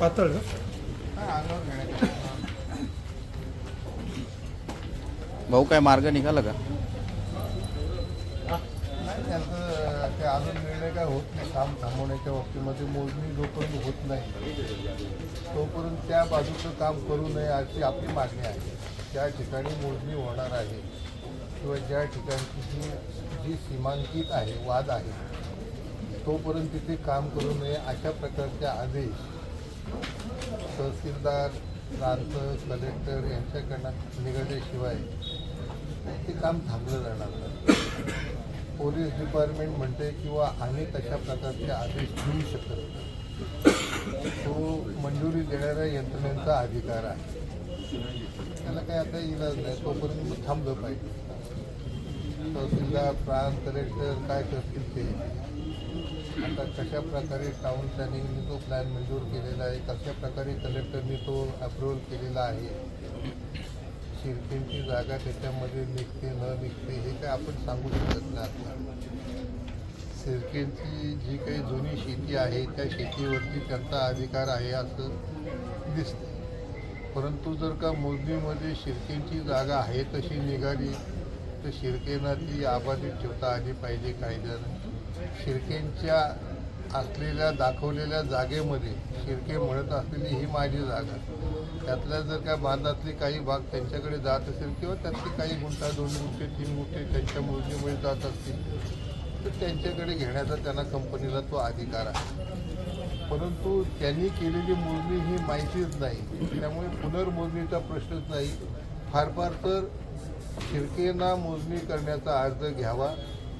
पातळ हा, भाऊ काय मार्ग निघाला का? नाही त्यांचं ते अजून निर्णय काय होत नाही. काम थांबवण्याच्या बाबतीमध्ये मोजणी जोपर्यंत होत नाही तोपर्यंत त्या बाजूचं काम करू नये अशी आपली मागणी आहे. त्या ठिकाणी मोजणी होणार आहे किंवा ज्या ठिकाणची जी जी सीमांकित आहे वाद आहे तोपर्यंत तिथे काम करू नये अशा प्रकारचे आदेश तहसीलदार प्रांत कलेक्टर यांच्याकडनं निघाल्याशिवाय ते काम थांबलं जाणार नाही. पोलीस डिपार्टमेंट म्हणते किंवा आम्ही तशा प्रकारचे आदेश देऊ शकत नाही. तो मंजुरी देणाऱ्या यंत्रणेचा अधिकार आहे. त्याला काय आता इलाज नाही तोपर्यंत थांबलं पाहिजे. तहसीलदार प्रांत कलेक्टर काय करतील ते आता कशा प्रकारे टाऊन प्लॅनिंगने तो प्लॅन मंजूर केलेला आहे कशा प्रकारे कलेक्टरनी तो अप्रूव्हल केलेला आहे शिरकेंची जागा त्याच्यामध्ये निघते न निघते हे काय आपण सांगू शकत नाही शिरकेंची जी काही जुनी शेती आहे त्या शेतीवरती त्यांचा अधिकार आहे असं दिसतं परंतु जर का मोजणीमध्ये शिरकेंची जागा आहे तशी निघाली तर शिरकेनं ती आबादी ठेवता आली पाहिजे कायद्यानं. शिरकेंच्या असलेल्या दाखवलेल्या जागेमध्ये शिर्के म्हणत असलेली ही माझी जागा. त्यातल्या जर काय बांधातली काही भाग त्यांच्याकडे जात असेल किंवा त्यातली काही गुंठा दोन गुंठे तीन गुंठे त्यांच्या मोजणीमुळे जात असतील तर त्यांच्याकडे घेण्याचा त्यांना कंपनीला तो अधिकार आहे. परंतु त्यांनी केलेली मोजणी ही माहितीच नाही. त्यामुळे पुनर्मोजणीचा प्रश्नच नाही. फार फार तर शिरकेना मोजणी करण्याचा अर्ज घ्यावा.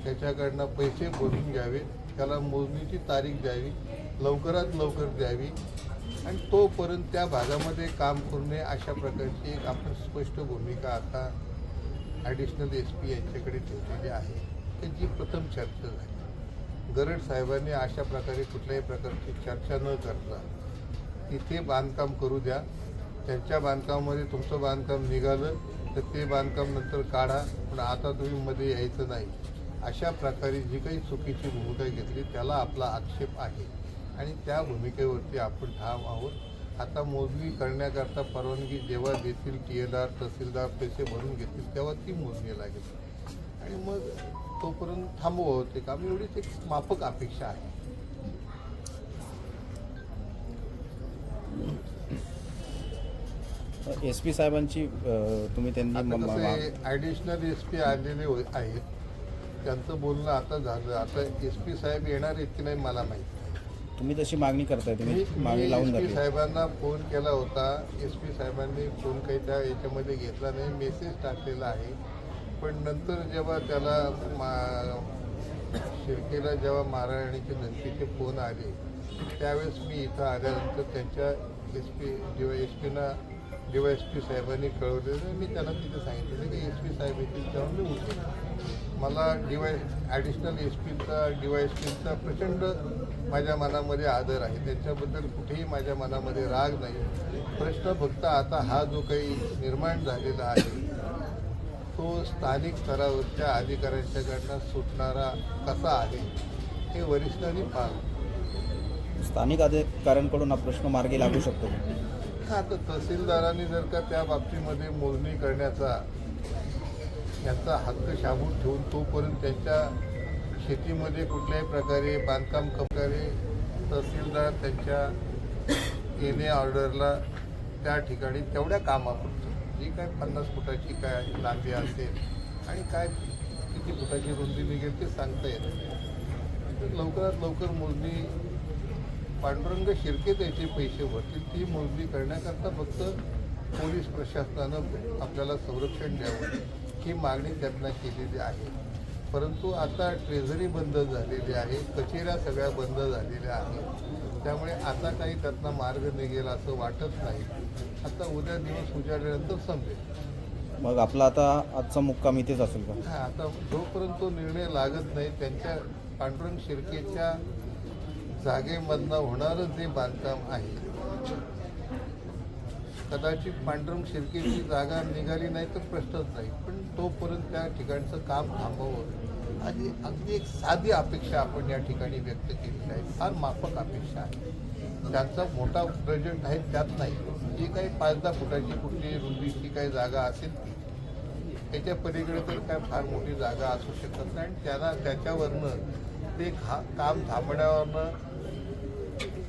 त्याच्याकडनं पैसे भरून घ्यावे त्याला मोजणीची तारीख द्यावी लवकरात लवकर द्यावी आणि तोपर्यंत त्या भागामध्ये काम करू नये अशा प्रकारची एक आपण स्पष्ट भूमिका आता ॲडिशनल एस पी यांच्याकडे ठेवलेली आहे. त्यांची प्रथम चर्चा झाली. गरड साहेबांनी अशा प्रकारे कुठल्याही प्रकारची चर्चा न करता तिथे बांधकाम करू द्या. त्यांच्या बांधकामामध्ये तुमचं बांधकाम निघालं तर ते बांधकाम नंतर काढा. पण आता तुम्ही मध्ये यायचं नाही. अशा प्रकारे जी काही चुकीची भूमिका घेतली त्याला आपला आक्षेप आहे. आणि त्या भूमिकेवरती आपण ठाम आहोत. आता मोजणी करण्याकरता परवानगी जेव्हा देतील टी एल आर तहसीलदार पैसे भरून घेतील तेव्हा ती मोजणी लागेल. आणि मग तोपर्यंत थांबवावं ते काम एवढीच एक माफक अपेक्षा आहे. एस पी साहेबांची तुम्ही त्यांनी ॲडिशनल एस पी आलेले आहेत. त्यांचं बोलणं आता झालं. आता एस पी साहेब येणार आहेत की नाही मला माहिती तुम्ही तशी मागणी करताय तुम्ही मागणी लावून एस पी धरली साहेबांना फोन केला होता. एस पी साहेबांनी फोन काही त्या याच्यामध्ये घेतला नाही. मेसेज टाकलेला आहे. पण नंतर जेव्हा त्याला मा शिर्केला जेव्हा मारहाणीचे धमकीचे फोन आले त्यावेळेस मी इथं आल्यानंतर त्यांच्या एस पी जेव्हा एस पीना जेव्हा एस पी साहेबांनी कळवलेलं मी त्यांना तिथे सांगितलेलं की एस पी साहेब येतील तेव्हा मी उठेन मला डीवाय ॲडिशनल एस पीचा डी वाय एस पीचा प्रचंड माझ्या मनामध्ये आदर आहे. त्यांच्याबद्दल कुठेही माझ्या मनामध्ये राग नाही. प्रश्न फक्त आता हा जो काही निर्माण झालेला आहे तो स्थानिक स्तरावरच्या अधिकाऱ्यांच्याकडनं सुटणारा कसा आहे हे वरिष्ठांनी पाहावं. स्थानिक अधिकाऱ्यांकडून हा प्रश्न मार्गी लागू शकतो. हा तर तहसीलदारांनी जर का त्या बाबतीमध्ये मोजणी करण्याचा यांचा हक्क शाबूत ठेवून तोपर्यंत त्यांच्या शेतीमध्ये कुठल्याही प्रकारे बांधकाम प्रकारे तहसीलदार त्यांच्या येणे ऑर्डरला त्या ठिकाणी तेवढ्या कामापुरतं. जी काय पन्नास फुटाची काय लांबी असेल आणि काय किती फुटाची रुंदी निघेल ते सांगता येत नाही. तर लवकरात लवकर मोजणी पांडुरंग शिर्के त्याचे पैसे भरतील. ती मोजणी करण्याकरता फक्त पोलीस प्रशासनानं आपल्याला संरक्षण द्यावं. ही मागणी त्यांना केलेली आहे. परंतु आता ट्रेझरी बंद झालेली आहे कचेऱ्या सगळ्या बंद झालेल्या आहेत. त्यामुळे आता काही त्यातनं मार्ग निघेल असं वाटत नाही. आता उद्या दिवस उजाडल्यानंतर समजेल मग आपला आता आजचा मुक्काम इथेच असेल का? हा आता जोपर्यंत तो निर्णय लागत नाही त्यांच्या पांडुरंग शिर्केच्या जागेमधनं होणारं जे बांधकाम आहे कदाचित पांडुरंग शिर्केची जागा निघाली नाही तर प्रश्नच नाही. पण तोपर्यंत त्या ठिकाणचं काम थांबवावं आणि अगदी एक साधी अपेक्षा आपण या ठिकाणी व्यक्त केलेली आहे. फार माफक अपेक्षा आहे. त्यांचा मोठा प्रोजेक्ट आहे त्यात नाही. जी काही पाच दहा फुटाची कुठली रुंदीची काही जागा असेल ती त्याच्या पलीकडे तर काय फार मोठी जागा असू शकत नाही. आणि त्यांना त्याच्यावरनं ते खा काम थांबण्यावरनं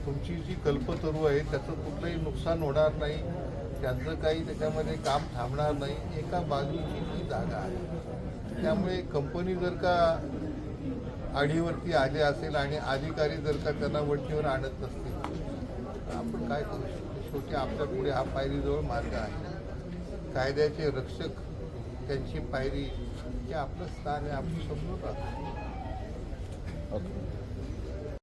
तुमची जी कल्पतरू आहे त्याचं कुठलंही नुकसान होणार नाही. त्यांचं काही त्याच्यामध्ये काम थांबणार नाही एका बाजूची ही जागा आहे. त्यामुळे कंपनी जर का आडीवरती आले असेल आणि अधिकारी जर का त्यांना वटणीवर आणत नसतील तर आपण काय करू शकतो? शेवटी आपल्या पुढे हा पायरीजवळ मार्ग आहे. कायद्याचे रक्षक त्यांची पायरी हे आपलं स्थान आहे आपण समजून राहतो. ओके.